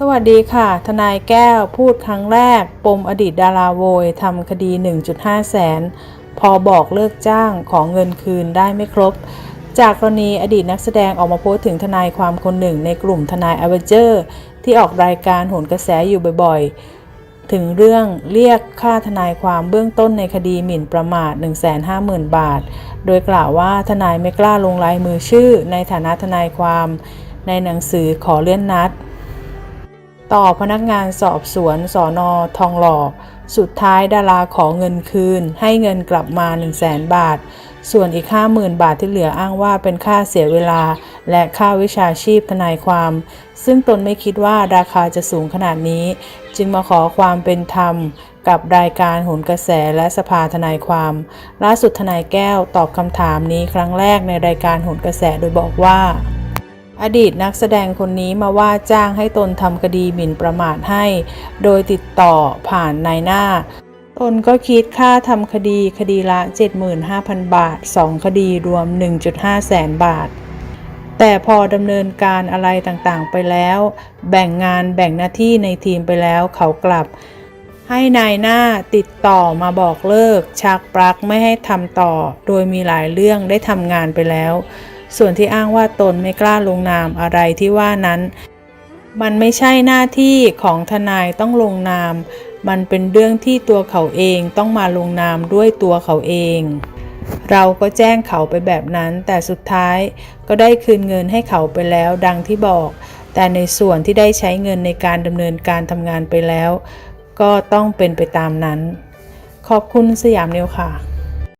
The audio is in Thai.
สวัสดีค่ะ ทนายแก้วพูดครั้งแรก ปมอดีตดาราโวยทำคดี 1.5 แสน พอบอกเลิกจ้างของเงินคืนได้ไม่ครบ จากกรณีอดีตนักแสดงออกมาโพสต์ถึงทนายความคนหนึ่งในกลุ่มทนายอเวเจอร์ ที่ออกรายการโหนกระแสอยู่บ่อยๆ ถึงเรื่องเรียกค่าทนายความเบื้องต้นในคดีหมิ่นประมาท 150,000 บาท โดยกล่าวว่าทนายไม่กล้าลงลายมือชื่อในฐานะทนายความ ในหนังสือขอเลื่อนนัด ต่อพนักงานสอบสวนสอนอทองหล่อ สุดท้ายดาราขอเงินคืน ให้เงินกลับมา 1 0 0 0 0แสนบาท ส่วนอีก 50,000 บาทที่เหลืออ้างว่าเป็นค่าเสียเวลา และค่าวิชาชีพทนายความ ซึ่งตนไม่คิดว่าราคาจะสูงขนาดนี้ จึงมาขอความเป็นธรรมกับรายการโหนกระแสและสภาทนายความ ล่าสุดทนายแก้วตอบคำถามนี้ครั้งแรกในรายการโหนกระแสโดยบอกว่า อดีตนักแสดงคนนี้มาว่าจ้างให้ตนทำคดีหมิ่นประมาทให้ โดยติดต่อผ่านนายหน้า ตนก็คิดค่าทำคดีคดีละ 75,000 บาท 2 คดีรวม 1.5 แสนบาท แต่พอดำเนินการอะไรต่างๆไปแล้ว แบ่งงานแบ่งหน้าที่ในทีมไปแล้วเขากลับ ให้นายหน้าติดต่อมาบอกเลิก ชักปลักไม่ให้ทำต่อ โดยมีหลายเรื่องได้ทำงานไปแล้ว ส่วนที่อ้างว่าตนไม่กล้าลงนามอะไรที่ว่านั้น มันไม่ใช่หน้าที่ของทนายต้องลงนาม มันเป็นเรื่องที่ตัวเขาเองต้องมาลงนามด้วยตัวเขาเอง เราก็แจ้งเขาไปแบบนั้น แต่สุดท้ายก็ได้คืนเงินให้เขาไปแล้วดังที่บอก แต่ในส่วนที่ได้ใช้เงินในการดำเนินการทำงานไปแล้ว ก็ต้องเป็นไปตามนั้น ขอบคุณสยามเนิวค่ะ